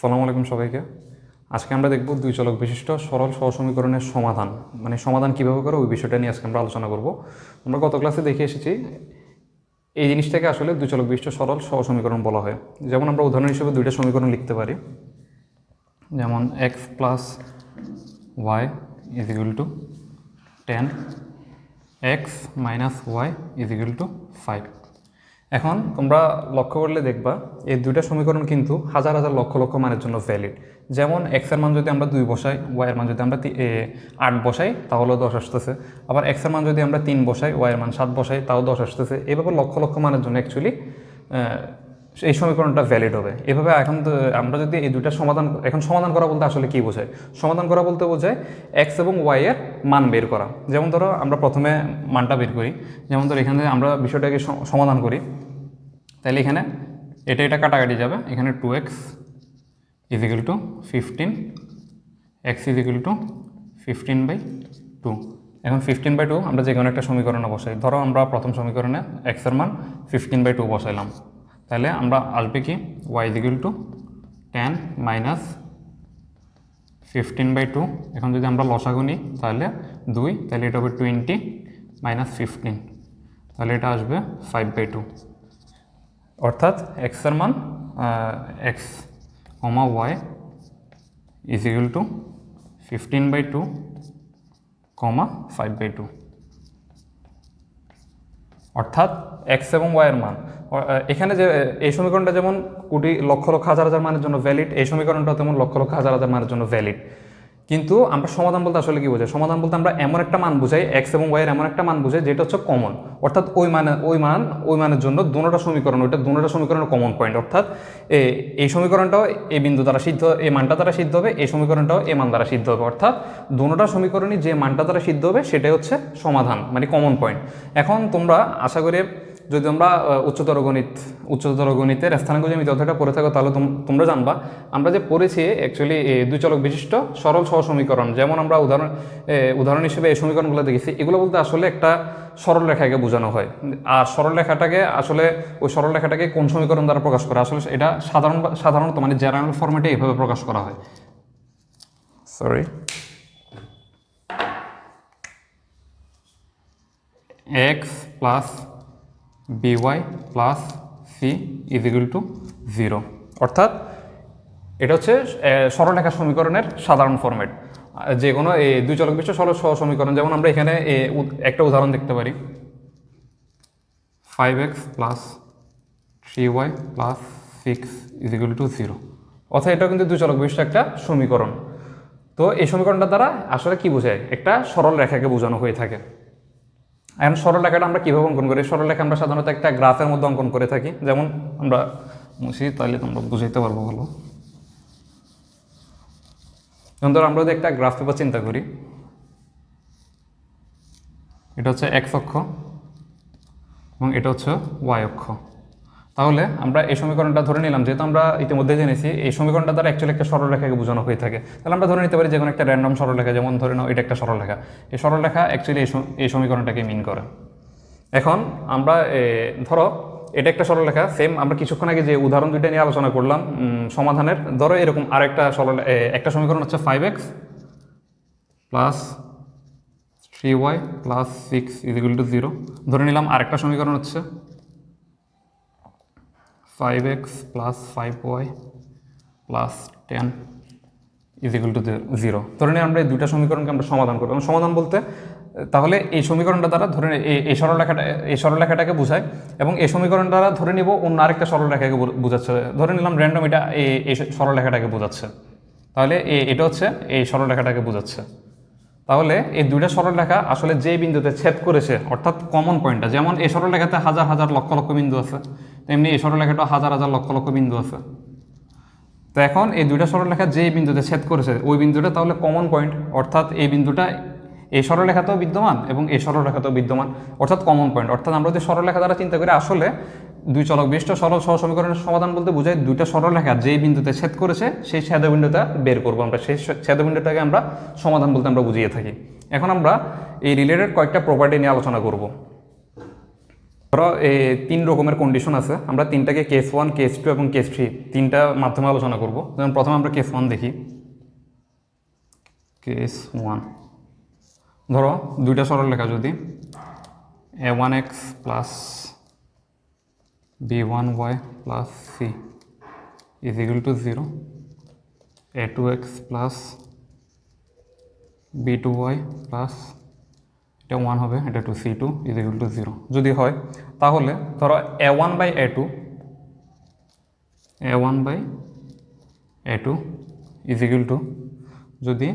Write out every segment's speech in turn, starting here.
সালামু আলাইকুম সবাইকে। আজকে আমরা দেখব দুই চলক বিশিষ্ট সরল সহসমীকরণের সমাধান। মানে সমাধান কীভাবে করে ওই বিষয়টা নিয়ে আজকে আমরা আলোচনা করব। আমরা গত ক্লাসে দেখে এসেছি এই জিনিসটাকে আসলে দুই চলক বিশিষ্ট সরল সহসমীকরণ বলা হয়। যেমন আমরা উদাহরণ হিসেবে দুইটা সমীকরণ লিখতে পারি। যেমন X plus Y is equal to ten X minus Y is equal to five এখন তোমরা লক্ষ্য করলে দেখবা, এই দুইটা সমীকরণ কিন্তু হাজার হাজার লক্ষ লক্ষ মানের জন্য ভ্যালিড যেমন এক্সের মান যদি আমরা দুই বসাই ওয়াইয়ের মান যদি আমরা আট বসাই, তাহলেও দশ আসতেছে। আবার এক্সের মান যদি আমরা তিন বসাই ওয়াইয়ের মান সাত বসাই, তাও দশ আসতেছে। এভাবে লক্ষ লক্ষ মানের জন্য অ্যাকচুয়ালি এই সমীকরণটা ভ্যালিড হবে। এভাবে এখন আমরা যদি এই দুইটা সমাধান, এখন সমাধান করা বলতে আসলে কি বোঝায়? সমাধান করা বলতে বোঝায় এক্স এবং ওয়াই এর মান বের করা। যেমন ধরো আমরা প্রথমে মানটা বের করি। যেমন ধরো এখানে আমরা বিষয়টাকে সমাধান করি। তাহলে এখানে এটা এটা কাটাকাটি যাবে। এখানে two X is equal to fifteen X is equal to fifteen by two এখন ফিফটিন বাই টু আমরা যে কোনো একটা সমীকরণে বসাই। ধরো আমরা প্রথম সমীকরণে এক্সের মান ফিফটিন বাই টু বসাইলাম। তাহলে আমরা আসবে কি? Y is equal to ten minus fifteen by two এখন যদি আমরা লসাগু নিই, তাহলে দুই, তাহলে এটা হবে টোয়েন্টি মাইনাস ফিফটিন তাহলে এটা আসবে ফাইভ বাই টু অর্থাৎ এক্সের মান X comma Y is equal to fifteen by two comma five by two অর্থাৎ এক্স এবং ওয়াইয়ের মান। এখানে যে এই সমীকরণটা যেমন কোটি লক্ষ লক্ষ হাজার হাজার মানের জন্য ভ্যালিড এই সমীকরণটা তেমন লক্ষ লক্ষ হাজার হাজার মানের জন্য ভ্যালিড কিন্তু আমরা সমাধান বলতে আসলে কি বোঝাই সমাধান বলতে আমরা এমন একটা মান বুঝাই এক্স এবং ওয়াইয়ের এমন একটা মান বুঝাই, যেটা হচ্ছে কমন অর্থাৎ ওই মানে ওই মান, ওই মানের জন্য দুটোটা সমীকরণ, ওইটা দুটোটা সমীকরণের কমন পয়েন্ট অর্থাৎ এই সমীকরণটাও এই বিন্দু দ্বারা সিদ্ধ এই মানটা দ্বারা সিদ্ধ হবে, এই সমীকরণটাও এই মান দ্বারা সিদ্ধ হবে। অর্থাৎ দুটোটা সমীকরণই যে মানটা দ্বারা সিদ্ধ হবে, সেটাই হচ্ছে সমাধান মানে কমন পয়েন্ট এখন তোমরা আশা করি যদি আমরা উচ্চতর গণিত উচ্চতর গণিতের স্থানাঙ্ক জ্যামিতি অধ্যায়টা পড়ে থাকো তাহলে তোম- তোমরা জানবা। আমরা যে পড়েছি অ্যাকচুয়ালি দুই চলক বিশিষ্ট সরল সহ সমীকরণ। যেমন আমরা উদাহরণ উদাহরণ হিসেবে এই সমীকরণগুলো দেখেছি এগুলো বলতে আসলে একটা সরল রেখাকে বোঝানো হয়। আর সরল রেখাটাকে আসলে ওই সরল রেখাটাকে কোন সমীকরণ দ্বারা প্রকাশ করা আসলে এটা সাধারণ সাধারণত মানে জেনারেল ফর্মেটে এইভাবে প্রকাশ করা হয়। Sorry X plus B Y plus C is equal to zero অর্থাৎ এটা হচ্ছে সরলরেখা সমীকরণের সাধারণ ফরম্যাট যে কোনো এই দুই চলক বিশ্ব সরল সহ সমীকরণ, যেমন আমরা এখানে একটা উদাহরণ দেখতে পারি। Five X plus three Y plus six is equal to zero অর্থাৎ এটা কিন্তু দুই চলক বিশিষ্ট একটা সমীকরণ। তো এই সমীকরণটা দ্বারা আসলে কি বোঝায়? একটা সরল রেখাকে বোঝানো হয়ে থাকে। এখন সরলরেখাটা আমরা কীভাবে অঙ্কন করি? সরলরেখা আমরা সাধারণত একটা গ্রাফের মধ্যে অঙ্কন করে থাকি। যেমন আমরা মুছি তাহলে তোমরা বুঝাইতে পারব ভালো। যেমন ধরো আমরা যদি একটা গ্রাফ পেপার চিন্তা করি, এটা হচ্ছে এক্স অক্ষ এবং এটা হচ্ছে ওয়াই অক্ষ। তাহলে আমরা এই সমীকরণটা ধরে নিলাম, যেহেতু আমরা ইতিমধ্যে জেনেছি, এই সমীকরণটা দ্বারা অ্যাকচুয়ালি একটা সরলরেখাকে বোঝানো হয়ে থাকে। তাহলে আমরা ধরে নিতে পারি যে কোনো একটা র্যান্ডম সরলরেখা যেমন ধরে নাও এটা একটা সরলরেখা এই সরলরেখা অ্যাকচুয়ালি এই সমীকরণটাকে মিন করে। এখন আমরা ধরো, এটা একটা সরলরেখা সেম আমরা কিছুক্ষণ আগে যে উদাহরণ দুইটা নিয়ে আলোচনা করলাম সমাধানের, ধরো এরকম আরেকটা সরল একটা সমীকরণ হচ্ছে five X plus three Y plus six is equal to zero ধরে নিলাম আরেকটা সমীকরণ হচ্ছে five X plus five Y plus ten is equal to zero ধরে নিয়ে আমরা এই দুইটা সমীকরণকে আমরা সমাধান করব। সমাধান বলতে, তাহলে এই সমীকরণটা দ্বারা ধরে এই- সরলরেখাটা, এই সরলরেখাটাকে বোঝায় এবং এই সমীকরণ দ্বারা ধরে নিব অন্য আরেকটা সরলরেখাকে বোঝাচ্ছে। ধরে নিলাম র্যান্ডম এটা এই সরলরেখাটাকে বোঝাচ্ছে। তাহলে এটা হচ্ছে এই সরলরেখাটাকে বোঝাচ্ছে। তাহলে এই দুইটা সরলরেখা আসলে যে বিন্দুতে ছেদ করেছে, অর্থাৎ কমন পয়েন্টটা যেমন এই সরলরেখাতে হাজার হাজার লক্ষ লক্ষ বিন্দু আছে তেমনি এই সরলরেখাটা হাজার হাজার লক্ষ লক্ষ বিন্দু আছে। তো এখন এই দুইটা সরলরেখা যে বিন্দুতে ছেদ করেছে, ওই বিন্দুটা তাহলে কমন পয়েন্ট অর্থাৎ এই বিন্দুটা, এই সরলরেখাতেও বিদ্যমান এবং এই সরলরেখাতেও বিদ্যমান, অর্থাৎ কমন পয়েন্ট অর্থাৎ আমরা যদি সরলরেখা দ্বারা চিন্তা করি, আসলে দুই চলক বিশিষ্ট সরল সহ সমীকরণের সমাধান বলতে বোঝায় দুইটা সরলরেখা যেই বিন্দুতে ছেদ করেছে, সেই ছেদবিন্দুটা বের করব আমরা, সেই ছেদবিন্দুটাকে আমরা সমাধান বলতে আমরা বুঝিয়ে থাকি। এখন আমরা এই রিলেটেড কয়েকটা প্রপার্টি নিয়ে আলোচনা করব। ধরো তিন রকমের কন্ডিশন আছে। আমরা তিনটাকে কেস ওয়ান কেস টু এবং কেস থ্রি তিনটা মাধ্যমে আলোচনা করব। যেমন প্রথমে আমরা কেস ওয়ান দেখি। কেস ওয়ান ধরো, দুইটা সরল লেখা যদি। A one X plus B one Y plus C A two X plus B two Y plus এটা ওয়ান হবে, এটা two C two is equal to zero যদি হয়, তাহলে ধরো A one by A two A one by A two is equal to যদি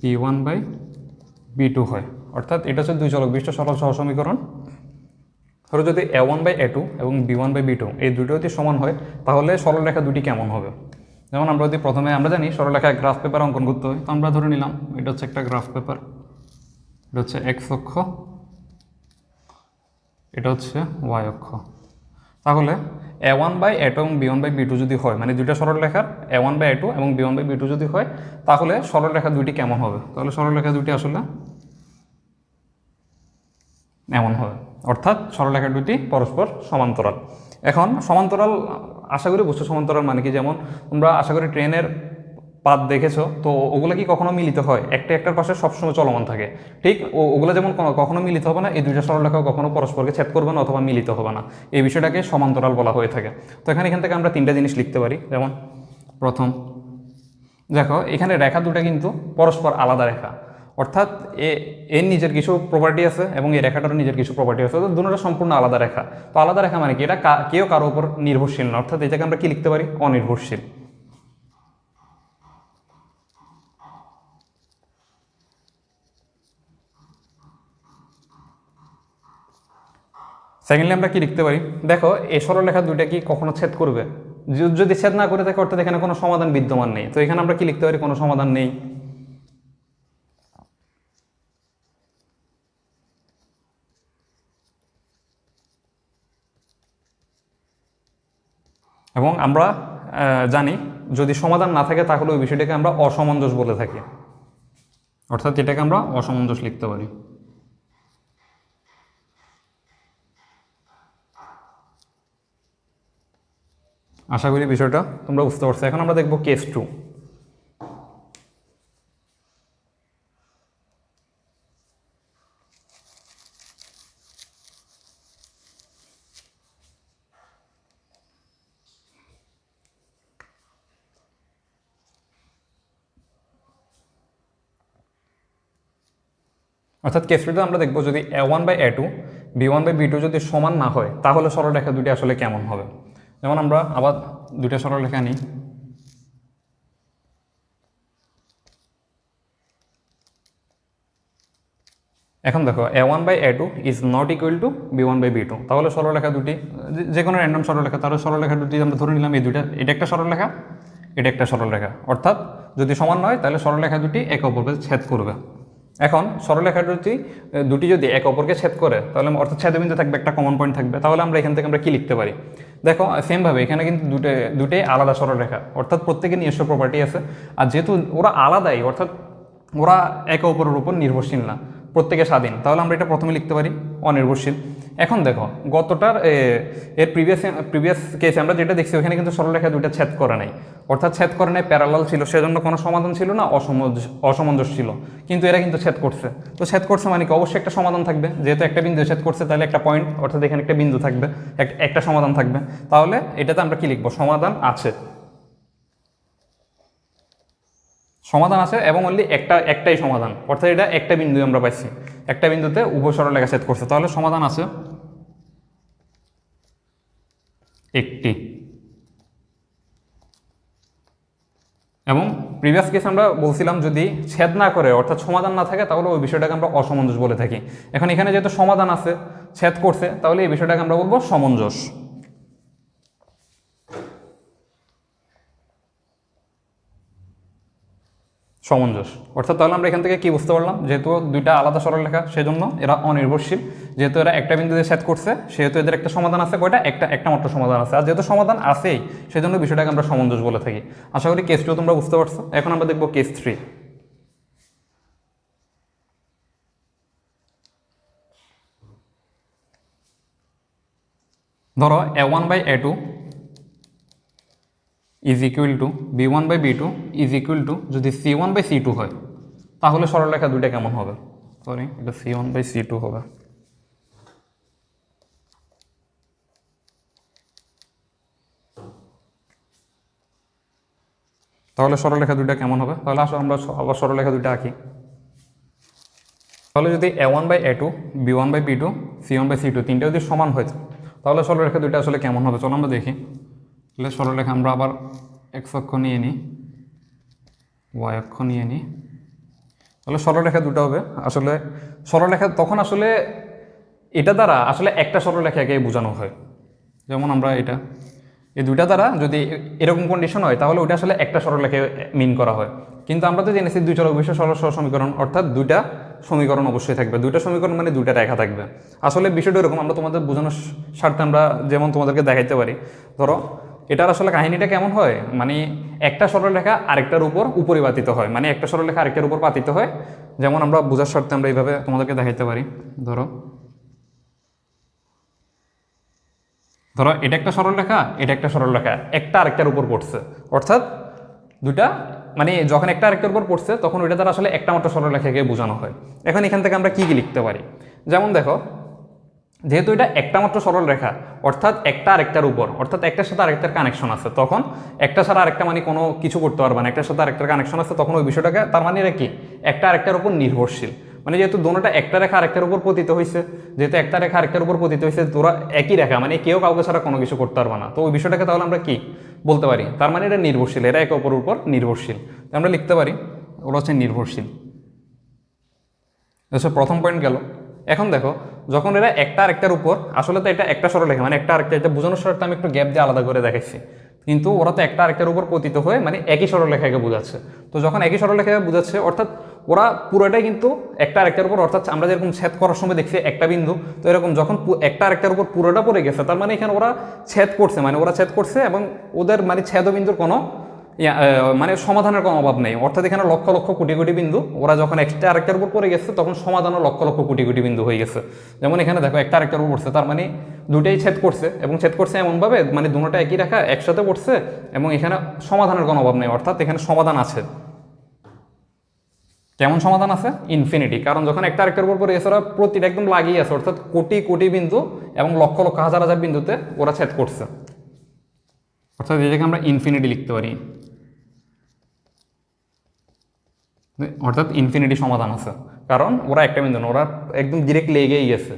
B one by B two হয়, অর্থাৎ এটা হচ্ছে দুই চলক, বিশিষ্ট সরল সহ সমীকরণ। ধরো যদি A one by A two এবং B one by B two এই দুটো যদি সমান হয়, তাহলে সরলরেখা দুটি কেমন হবে? যেমন আমরা যদি প্রথমে, আমরা জানি সরলরেখায় গ্রাফ পেপার অঙ্কন করতে হয়, তো আমরা ধরে নিলাম, এটা হচ্ছে একটা গ্রাফ পেপার এটা হচ্ছে এক্স অক্ষ। এটা হচ্ছে ওয়াই অক্ষ। তাহলে A one by A two এবং B one by B two যদি হয় মানে দুইটা সরলরেখার A one by A two এবং B one by B two যদি হয়, তাহলে সরলরেখা দুইটি কেমন হবে? তাহলে সরলরেখা দুইটি আসলে এমন হবে। অর্থাৎ সরলরেখা দুটি পরস্পর সমান্তরাল। এখন সমান্তরাল, আশা করি বুঝছ সমান্তরাল মানে কি? যেমন তোমরা আশা করি ট্রেনের পাত দেখেছ? তো ওগুলো কি কখনো মিলিত হয়? একটা একটার পাশে সবসময় চলমান থাকে। ঠিক? ওগুলো যেমন কখনো মিলিত হবে না, এই দুইটা সরলরেখা কখনো পরস্পরকে ছেদ করবে না অথবা মিলিত হবে না। এই বিষয়টাকে সমান্তরাল বলা হয়ে থাকে। তো এখানে এখান থেকে আমরা তিনটা জিনিস লিখতে পারি। যেমন, প্রথম, দেখো, এখানে রেখা দুটা কিন্তু পরস্পর আলাদা রেখা। অর্থাৎ এ এর নিজের কিছু প্রপার্টি আছে এবং এই রেখাটারও নিজের কিছু প্রপার্টি আছে। তো দুটোটা সম্পূর্ণ আলাদা রেখা। তো আলাদা রেখা মানে কি? এটা কেউ কারও উপর নির্ভরশীল না। অর্থাৎ এটাকে আমরা কি লিখতে পারি? অনির্ভরশীল। সেকেন্ডলি আমরা কি লিখতে পারি? দেখো এই সরলরেখা দুইটা কি কখনো ছেদ করবে? যদি ছেদ না করে থাকে, অর্থাৎ এখানে কোনো সমাধান বিদ্যমান নেই। তো এখানে আমরা কি লিখতে পারি? কোনো সমাধান নেই। এবং আমরা জানি, যদি সমাধান না থাকে, তাহলে ওই বিষয়টাকে আমরা অসমঞ্জস বলে থাকি। অর্থাৎ এটাকে আমরা অসমঞ্জস লিখতে পারি। আশা করি বিষয়টা তোমরা বুঝতে পারছ। এখন আমরা দেখব কেস টু অর্থাৎ কেস টুতে আমরা দেখব যদি A one by A two B one by B two যদি সমান না হয়, তাহলে সরলরেখা দুটি আসলে কেমন হবে? যেমন আমরা আবার দুইটা সরলরেখা নিই এখন দেখো A one by A two is not equal to B one by B two তাহলে সরলরেখা দুটি, যে- কোনো র্যান্ডম সরলরেখা তাহলে সরলরেখা দুটি আমরা ধরে নিলাম এই দুইটা। এটা একটা সরলরেখা এটা একটা সরলরেখা অর্থাৎ যদি সমান নয় তাহলে সরলরেখা দুটি একে অপরকে ছেদ করবে। এখন সরলরেখা দুটি দুটি যদি এক অপরকে ছেদ করে, তাহলে অর্থাৎ ছেদবিন্দু থাকবে, একটা কমন পয়েন্ট থাকবে। তাহলে আমরা এখান থেকে আমরা কী লিখতে পারি? দেখো সেমভাবে এখানে কিন্তু দুটো দুটোই আলাদা সরলরেখা অর্থাৎ প্রত্যেকের নিজস্ব প্রপার্টি আছে। আর যেহেতু ওরা আলাদাই, অর্থাৎ ওরা একে অপরের উপর নির্ভরশীল না, প্রত্যেকে স্বাধীন। তাহলে আমরা এটা প্রথমে লিখতে পারি, অনির্ভরশীল। এখন দেখো, গতটার এর প্রিভিয়াস প্রিভিয়াস কেসে আমরা যেটা দেখছি, ওখানে কিন্তু সরলরেখা দুইটা ছেদ করে নাই। অর্থাৎ ছেদ করে নাই প্যারালাল ছিল, সেজন্য কোনো সমাধান ছিল না অসমঞ্জস ছিল। কিন্তু এরা কিন্তু ছেদ করছে। তো ছেদ করছে মানে কি? অবশ্যই একটা সমাধান থাকবে। যেহেতু একটা বিন্দু ছেদ করছে, তাহলে একটা পয়েন্ট অর্থাৎ এখানে একটা বিন্দু থাকবে একটা সমাধান থাকবে। তাহলে এটাতে আমরা কি লিখব? সমাধান আছে। সমাধান আছে এবং অনলি একটা, একটাই সমাধান। অর্থাৎ এটা একটা বিন্দু আমরা পাইছি। একটা বিন্দুতে উভয় সরলরেখা ছেদ করছে। তাহলে সমাধান আছে। একটি। এবং প্রিভিয়াস কেস আমরা বলছিলাম যদি ছেদ না করে, অর্থাৎ সমাধান না থাকে, তাহলে ওই বিষয়টাকে আমরা অসমঞ্জস বলে থাকি। এখন এখানে যেহেতু সমাধান আছে, ছেদ করছে, তাহলে এই বিষয়টাকে আমরা বলব সমঞ্জস। সমঞ্জস। অর্থাৎ তাহলে আমরা এখান থেকে কি বুঝতে পারলাম? যেহেতু দুইটা আলাদা সরল সরলরেখা, সেজন্য এরা অনির্ভরশীল। যেহেতু এরা একটা বিন্দুতে সেট করছে, সেহেতু এদের একটা সমাধান আছে কয়টা? একটা একটা মাত্র সমাধান আছে। আর যেহেতু সমাধান আছেই, সেজন্য বিষয়টাকে আমরা সমঞ্জস বলে থাকি। আশা করি কেস টু তোমরা বুঝতে পারছ। এখন আমরা দেখব কেস থ্রি ধরো A one by A two is equal to B one by B two is equal to যদি C one by C two হয়, তাহলে সরলরেখা দুইটা কেমন হবে? সরি এটা C one by C two হবে। তাহলে সরলরেখা দুইটা কেমন হবে? তাহলে আসলে আমরা আবার সরলরেখা দুইটা আঁকি। তাহলে যদি A one by A two B one by B two C one by C two তিনটা যদি সমান হয় তাহলে সরলরেখা দুইটা আসলে কেমন হবে? চলো আমরা দেখি। তাহলে সরলরেখা আমরা আবার এক্স অক্ষ নিয়ে নিই ওয়াই অক্ষ নিয়ে নিই। তাহলে সরলরেখা দুটো হবে। আসলে সরলরেখা তখন আসলে এটা দ্বারা আসলে একটা সরলরেখাকে বোঝানো হয়। যেমন আমরা এটা এই দুইটা দ্বারা যদি এরকম কন্ডিশন হয়, তাহলে ওইটা আসলে একটা সরলরেখা মিন করা হয়। কিন্তু আমরা তো জেনেছি দুই চলক বিশেষ সরল সমীকরণ, অর্থাৎ দুইটা সমীকরণ অবশ্যই থাকবে। দুইটা সমীকরণ মানে দুইটা রেখা থাকবে। আসলে বিষয়টা এরকম আমরা তোমাদের বোঝানোর স্বার্থে আমরা যেমন তোমাদেরকে দেখাইতে পারি, ধরো এটার আসলে কাহিনীটা কেমন হয়? মানে একটা সরলরেখা আরেকটার উপর উপরিপাতিত হয়। মানে একটা সরলরেখা আরেকটার উপর পাতিত হয়। যেমন আমরা বোঝার স্বার্থে আমরা এইভাবে তোমাদেরকে দেখাইতে পারি। ধরো ধরো এটা একটা সরলরেখা এটা একটা সরলরেখা একটা আরেকটার উপর পড়ছে। অর্থাৎ দুটা মানে যখন একটা আরেকটার উপর পড়ছে, তখন ওইটা দ্বারা আসলে একটা মাত্র সরলরেখাকে বোঝানো হয়। এখন এখান থেকে আমরা কী কী লিখতে পারি? যেমন দেখো, যেহেতু এটা একটা মাত্র সরল রেখা, অর্থাৎ একটা আরেকটার উপর, অর্থাৎ একটার সাথে আরেকটার কানেকশন আছে, তখন একটা ছাড়া আরেকটা মানে কোনো কিছু করতে পারবে না। একটার সাথে আরেকটার কানেকশন আছে, তখন ওই বিষয়টাকে তার মানে এটা কি? একটা আরেকটার উপর নির্ভরশীল। মানে যেহেতু দোনোটা একটা রেখা আরেকটার উপর পতিত হয়েছে যেহেতু একটা রেখা আরেকটার উপর পতিত হয়েছে তোরা একই রেখা মানে কেউ কাউকে ছাড়া কোনো কিছু করতে পারবে না। তো ওই বিষয়টাকে তাহলে আমরা কি বলতে পারি? তার মানে এটা নির্ভরশীল, এরা একে অপরের উপর নির্ভরশীল। আমরা লিখতে পারি, ওরা হচ্ছে নির্ভরশীল। আচ্ছা প্রথম পয়েন্ট গেল। এখন দেখো, যখন এরা একটা আরেকটার উপর, আসলে তো এটা একটা সরলরেখা মানে একটা আরেকটা, এটা বোঝানোর স্বার্থে আমি একটু গ্যাপ দিয়ে আলাদা করে দেখাইছি। কিন্তু ওরা তো একটা আরেকটার উপর পতিত হয়ে মানে একই সরলরেখাকে বোঝাচ্ছে। তো যখন একই সরলরেখাকে বোঝাচ্ছে, অর্থাৎ ওরা পুরোটাই কিন্তু একটা আরেকটার উপর, অর্থাৎ আমরা যেরকম ছেদ করার সময় দেখছি একটা বিন্দু, তো এরকম যখন একটা আরেকটার উপর পুরোটা পড়ে গেছে, তার মানে এখানে ওরা ছেদ করছে মানে ওরা ছেদ করছে এবং ওদের মানে ছেদ বিন্দুর কোনো মানে সমাধানের কোনো অভাব নেই। অর্থাৎ এখানে লক্ষ লক্ষ কোটি কোটি বিন্দু, ওরা যখন একটা আরেকটার উপর পড়ে গেছে, তখন সমাধানও লক্ষ লক্ষ কোটি কোটি বিন্দু হয়ে গেছে। যেমন এখানে দেখো, একটা আরেকটার উপর পড়ছে, তার মানে দুটাই ছেদ করছে এবং ছেদ করছে এমনভাবে মানে দুটোটা একই রাখা একসাথে পড়ছে এবং এখানে সমাধানের কোনো অভাব নেই, অর্থাৎ এখানে সমাধান আছে। কেমন সমাধান আছে? ইনফিনিটি কারণ যখন একটা আরেকটার উপর গেছে ওরা প্রতিটা একদম লাগিয়ে আছে, অর্থাৎ কোটি কোটি বিন্দু এবং লক্ষ লক্ষ হাজার হাজার বিন্দুতে ওরা ছেদ করছে। অর্থাৎ এটাকে আমরা ইনফিনিটি লিখতে পারি। অর্থাৎ ইনফিনিটি সমাধান আছে। কারণ ওরা একটা বিন্দু না, ওরা একদম ডিরেক্ট লেগেই গেছে।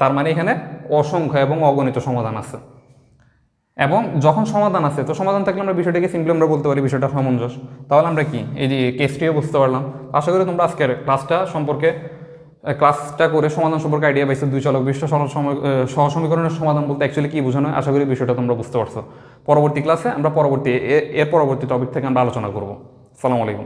তার মানে এখানে অসংখ্য এবং অগণিত সমাধান আছে। এবং যখন সমাধান আছে, তো সমাধান থাকলে আমরা বিষয়টাকে সিম্পলি আমরা বলতে পারি বিষয়টা সামঞ্জস্য। তাহলে আমরা কি? এই যে কেসটিও বুঝতে পারলাম। আশা করি তোমরা আজকের ক্লাসটা সম্পর্কে ক্লাসটা করে সমাধান সম্পর্কে আইডিয়া পাইছো, দুই চলক বিশ্ব সহসমীকরণের সমাধান বলতে অ্যাকচুয়ালি কী বোঝানো আশা করি বিষয়টা তোমরা বুঝতে পারছ। পরবর্তী ক্লাসে আমরা পরবর্তী এর পরবর্তী টপিক থেকে আমরা আলোচনা করব। সালাম আলাইকুম।